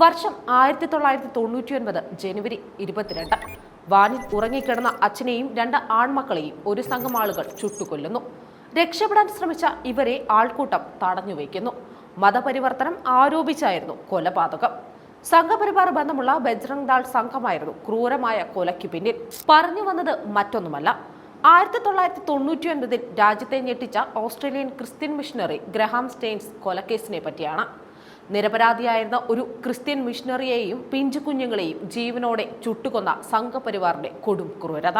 വർഷം ആയിരത്തി തൊള്ളായിരത്തി തൊണ്ണൂറ്റി ഒൻപത് ജനുവരി ഇരുപത്തിരണ്ട്. വാനിൽ ഉറങ്ങിക്കിടന്ന അച്ഛനെയും രണ്ട് ആൺമക്കളെയും ഒരു സംഘം ആളുകൾ ചുട്ടുകൊല്ലുന്നു. രക്ഷപ്പെടാൻ ശ്രമിച്ച ഇവരെ ആൾക്കൂട്ടം തടഞ്ഞു വയ്ക്കുന്നു മതപരിവർത്തനം ആരോപിച്ചായിരുന്നു കൊലപാതകം. സംഘപരിവാർ ബന്ധമുള്ള ബജ്രംഗ് ദാൾ സംഘമായിരുന്നു ക്രൂരമായ കൊലയ്ക്ക് പിന്നിൽ. പറഞ്ഞു വന്നത് മറ്റൊന്നുമല്ല. ആയിരത്തി തൊള്ളായിരത്തി തൊണ്ണൂറ്റി ഒൻപതിൽ രാജ്യത്തെ ഞെട്ടിച്ച Australian Christian missionary Graham Staines കൊലക്കേസിനെ പറ്റിയാണ്. നിരപരാധിയായിരുന്ന ഒരു ക്രിസ്ത്യൻ മിഷണറിയെയും പിഞ്ചു കുഞ്ഞുങ്ങളെയും ജീവനോടെ ചുട്ടുകൊന്ന സംഘപരിവാറിന്റെ കൊടും ക്രൂരത.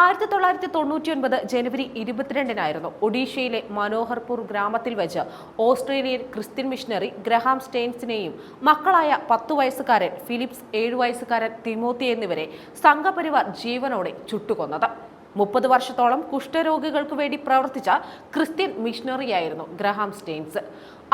ആയിരത്തി തൊള്ളായിരത്തി തൊണ്ണൂറ്റി ഒൻപത് ജനുവരി ഇരുപത്തിരണ്ടിനായിരുന്നു ഒഡീഷയിലെ മനോഹർപൂർ ഗ്രാമത്തിൽ വെച്ച് ഓസ്ട്രേലിയൻ ക്രിസ്ത്യൻ മിഷണറി ഗ്രഹാം സ്റ്റെയിൻസിനെയും മക്കളായ പത്തു വയസ്സുകാരൻ ഫിലിപ്സ് ഏഴു വയസ്സുകാരൻ തിമോത്തി എന്നിവരെ സംഘപരിവാർ ജീവനോടെ ചുട്ടുകൊന്നത്. മുപ്പത് വർഷത്തോളം കുഷ്ഠരോഗികൾക്ക് വേണ്ടി പ്രവർത്തിച്ച ക്രിസ്ത്യൻ മിഷണറിയായിരുന്നു ഗ്രഹാം സ്റ്റെയിൻസ്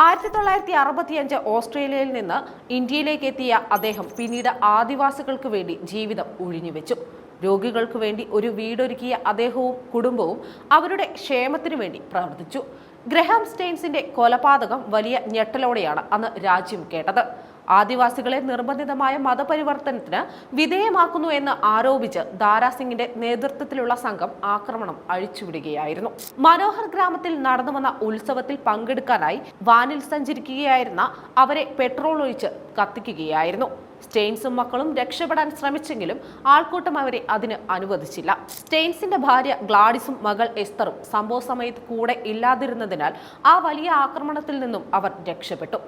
ആയിരത്തി തൊള്ളായിരത്തി അറുപത്തിയഞ്ച് ഓസ്ട്രേലിയയിൽ നിന്ന് ഇന്ത്യയിലേക്ക് എത്തിയ അദ്ദേഹം പിന്നീട് ആദിവാസികൾക്ക് വേണ്ടി ജീവിതം ഒഴിഞ്ഞുവെച്ചു രോഗികൾക്ക് വേണ്ടി ഒരു വീടൊരുക്കിയ അദ്ദേഹവും കുടുംബവും അവരുടെ ക്ഷേമത്തിനു വേണ്ടി പ്രവർത്തിച്ചു. ഗ്രഹാം സ്റ്റെയിൻസിന്റെ കൊലപാതകം വലിയ ഞെട്ടലോടെയാണ് അന്ന് രാജ്യം കേട്ടത്. ആദിവാസികളെ നിർബന്ധിതമായ മതപരിവർത്തനത്തിന് വിധേയമാക്കുന്നു എന്ന് ആരോപിച്ച് ദാരാസിംഗിന്റെ നേതൃത്വത്തിലുള്ള സംഘം ആക്രമണം അഴിച്ചുവിടുകയായിരുന്നു. മനോഹർ ഗ്രാമത്തിൽ നടന്നു വന്ന ഉത്സവത്തിൽ പങ്കെടുക്കാനായി വാനിൽ സഞ്ചരിക്കുകയായിരുന്ന അവരെ പെട്രോൾ ഒഴിച്ച് കത്തിക്കുകയായിരുന്നു. സ്റ്റെയിൻസും മക്കളും രക്ഷപ്പെടാൻ ശ്രമിച്ചെങ്കിലും ആൾക്കൂട്ടം അവരെ അതിന് അനുവദിച്ചില്ല. സ്റ്റെയിൻസിന്റെ ഭാര്യ ഗ്ലാഡിസും മകൾ എസ്തറും സംഭവ സമയത്ത് കൂടെ ഇല്ലാതിരുന്നതിനാൽ ആ വലിയ ആക്രമണത്തിൽ നിന്നും അവർ രക്ഷപ്പെട്ടു.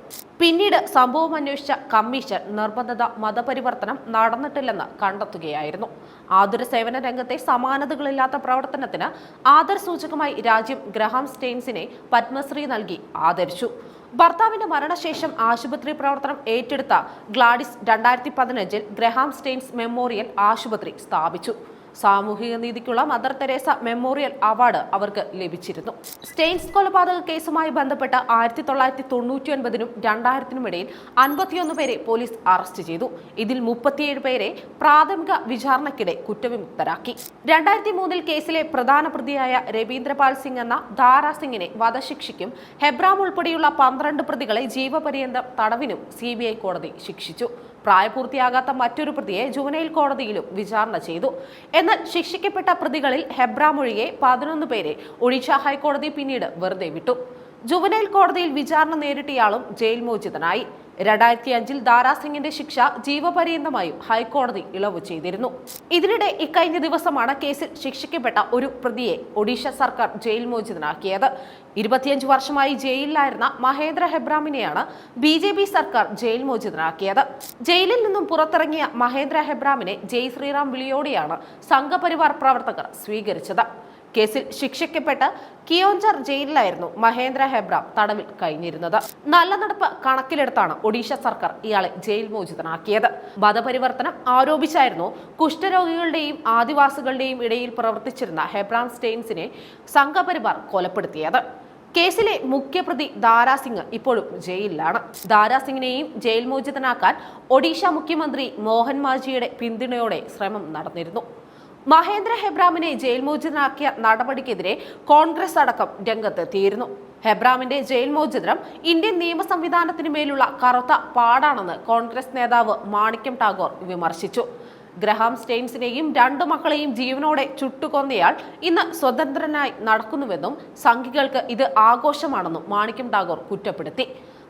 പിന്നീട് സംഭവം അന്വേഷിച്ച കമ്മീഷൻ നിർബന്ധിത മതപരിവർത്തനം നടന്നിട്ടില്ലെന്ന് കണ്ടെത്തുകയായിരുന്നു. ആതുര സേവന രംഗത്തെ സമാനതകളില്ലാത്ത പ്രവർത്തനത്തിന് ആദരസൂചകമായി രാജ്യം ഗ്രഹാം സ്റ്റെയിൻസിനെ പത്മശ്രീ നൽകി ആദരിച്ചു. ഭർത്താവിന്റെ മരണശേഷം ആശുപത്രി പ്രവർത്തനം ഏറ്റെടുത്ത ഗ്ലാഡിസ് രണ്ടായിരത്തി പതിനഞ്ചിൽ ഗ്രഹാം സ്റ്റെയിൻസ് മെമ്മോറിയൽ ആശുപത്രി സ്ഥാപിച്ചു. സാമൂഹിക നീതിക്കുള്ള മദർ തെരേസ മെമ്മോറിയൽ അവാർഡ് അവർക്ക് ലഭിച്ചിരുന്നു. സ്റ്റെയിൻസ് കൊലപാതക കേസുമായി ബന്ധപ്പെട്ട് ആയിരത്തി തൊള്ളായിരത്തി തൊണ്ണൂറ്റി ഒൻപതിനും രണ്ടായിരത്തിനും ഇടയിൽ അൻപത്തിയൊന്ന് പേരെ പോലീസ് അറസ്റ്റ് ചെയ്തു. ഇതിൽ മുപ്പത്തിയേഴ് പേരെ പ്രാഥമിക വിചാരണയ്ക്കിടെ കുറ്റവിമുക്തരാക്കി. രണ്ടായിരത്തി മൂന്നിൽ കേസിലെ പ്രധാന പ്രതിയായ രവീന്ദ്രപാൽ സിംഗ് എന്ന ദാരാ സിംഗിനെ വധശിക്ഷയ്ക്കും ഹെബ്രാം ഉൾപ്പെടെയുള്ള പന്ത്രണ്ട് പ്രതികളെ ജീവപര്യന്തം തടവിനും സി കോടതി ശിക്ഷിച്ചു. പ്രായപൂർത്തിയാകാത്ത മറ്റൊരു പ്രതിയെ ജുവനൈൽ കോടതിയിലും വിചാരണ ചെയ്തു. എന്നാൽ ശിക്ഷിക്കപ്പെട്ട പ്രതികളിൽ ഹെബ്രാം ഒഴികെ പതിനൊന്ന് പേരെ ഒഡീഷ ഹൈക്കോടതി പിന്നീട് വെറുതെ വിട്ടു. ജുവനൈൽ കോടതിയിൽ വിചാരണ നേരിട്ടയാളും ജയിൽ മോചിതനായി. രണ്ടായിരത്തി അഞ്ചിൽ ദാരാസിംഗിന്റെ ശിക്ഷ ജീവപര്യന്തമായും ഹൈക്കോടതി ഇളവ് ചെയ്തിരുന്നു. ഇതിനിടെ ഇക്കഴിഞ്ഞ ദിവസമാണ് കേസിൽ ശിക്ഷിക്കപ്പെട്ട ഒരു പ്രതിയെ ഒഡീഷ സർക്കാർ ജയിൽ മോചിതനാക്കിയത്. ഇരുപത്തിയഞ്ച് വർഷമായി ജയിലിലായിരുന്ന മഹേന്ദ്ര ഹെബ്രാമിനെയാണ് ബി ജെ പി സർക്കാർ ജയിൽ മോചിതനാക്കിയത്. ജയിലിൽ നിന്നും പുറത്തിറങ്ങിയ മഹേന്ദ്ര ഹെബ്രാമിനെ ജയ് ശ്രീറാം വിളിയോടെയാണ് സംഘപരിവാർ പ്രവർത്തകർ സ്വീകരിച്ചത്. കേസിൽ ശിക്ഷിക്കപ്പെട്ട കിയോഞ്ചർ ജയിലിലായിരുന്നു മഹേന്ദ്ര ഹെബ്രാം തടവിൽ കഴിഞ്ഞിരുന്നത്. നല്ല നടപ്പ് കണക്കിലെടുത്താണ് ഒഡീഷ സർക്കാർ ഇയാളെ ജയിൽ മോചിതനാക്കിയത്. മതപരിവർത്തനം ആരോപിച്ചായിരുന്നു കുഷ്ഠരോഗികളുടെയും ആദിവാസികളുടെയും ഇടയിൽ പ്രവർത്തിച്ചിരുന്ന ഹെബ്രാം സ്റ്റെയിൻസിനെ സംഘപരിവാർ കൊലപ്പെടുത്തിയത്. കേസിലെ മുഖ്യപ്രതി ദാരാസിംഗ് ഇപ്പോഴും ജയിലിലാണ്. ദാരാസിംഗിനെയും ജയിൽ മോചിതനാക്കാൻ ഒഡീഷ മുഖ്യമന്ത്രി മോഹൻ മാജിയുടെ പിന്തുണയോടെ ശ്രമം നടന്നിരുന്നു. മഹേന്ദ്ര ഹെബ്രാമിനെ ജയിൽ മോചിതനാക്കിയ നടപടിക്കെതിരെ കോൺഗ്രസ് അടക്കം രംഗത്തെത്തിയിരുന്നു. ഹെബ്രാമിന്റെ ജയിൽ മോചിതനം ഇന്ത്യൻ നിയമ സംവിധാനത്തിന് മേലുള്ള കറുത്ത പാടാണെന്ന് കോൺഗ്രസ് നേതാവ് മാണിക്യം ടാഗോർ വിമർശിച്ചു. ഗ്രഹാം സ്റ്റെയിൻസിനെയും രണ്ടു മക്കളെയും ജീവനോടെ ചുട്ടുകൊന്നയാൾ ഇന്ന് സ്വതന്ത്രനായി നടക്കുന്നുവെന്നും സംഘികൾക്ക് ഇത് ആഘോഷമാണെന്നും മാണിക്യം ടാഗോർ കുറ്റപ്പെടുത്തി.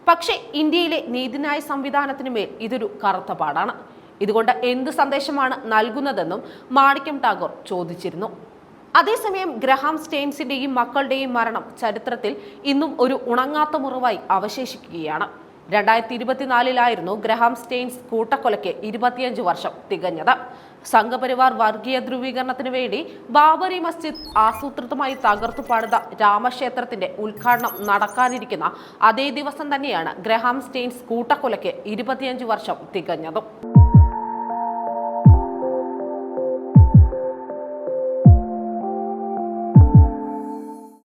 പക്ഷേ ഇന്ത്യയിലെ നീതിന്യായ സംവിധാനത്തിന് മേൽ ഇതൊരു കറുത്ത പാടാണ്. ഇതുകൊണ്ട് എന്ത് സന്ദേശമാണ് നൽകുന്നതെന്നും മാണിക്യം ടാഗോർ ചോദിച്ചിരുന്നു. അതേസമയം ഗ്രഹാം സ്റ്റെയിൻസിന്റെയും മക്കളുടെയും മരണം ചരിത്രത്തിൽ ഇന്നും ഒരു ഉണങ്ങാത്ത മുറിവായി അവശേഷിക്കുകയാണ്. രണ്ടായിരത്തി ഇരുപത്തിനാലിലായിരുന്നു ഗ്രഹാം സ്റ്റെയിൻസ് കൂട്ടക്കൊലയ്ക്ക് ഇരുപത്തിയഞ്ച് വർഷം തികഞ്ഞത്. സംഘപരിവാർ വർഗീയ ധ്രുവീകരണത്തിന് വേണ്ടി ബാബറി മസ്ജിദ് ആസൂത്രിതമായി തകർത്തു പണിത രാമക്ഷേത്രത്തിന്റെ ഉദ്ഘാടനം നടക്കാനിരിക്കുന്ന അതേ ദിവസം തന്നെയാണ് ഗ്രഹാം സ്റ്റെയിൻസ് കൂട്ടക്കൊലയ്ക്ക് ഇരുപത്തിയഞ്ച് വർഷം തികഞ്ഞതും.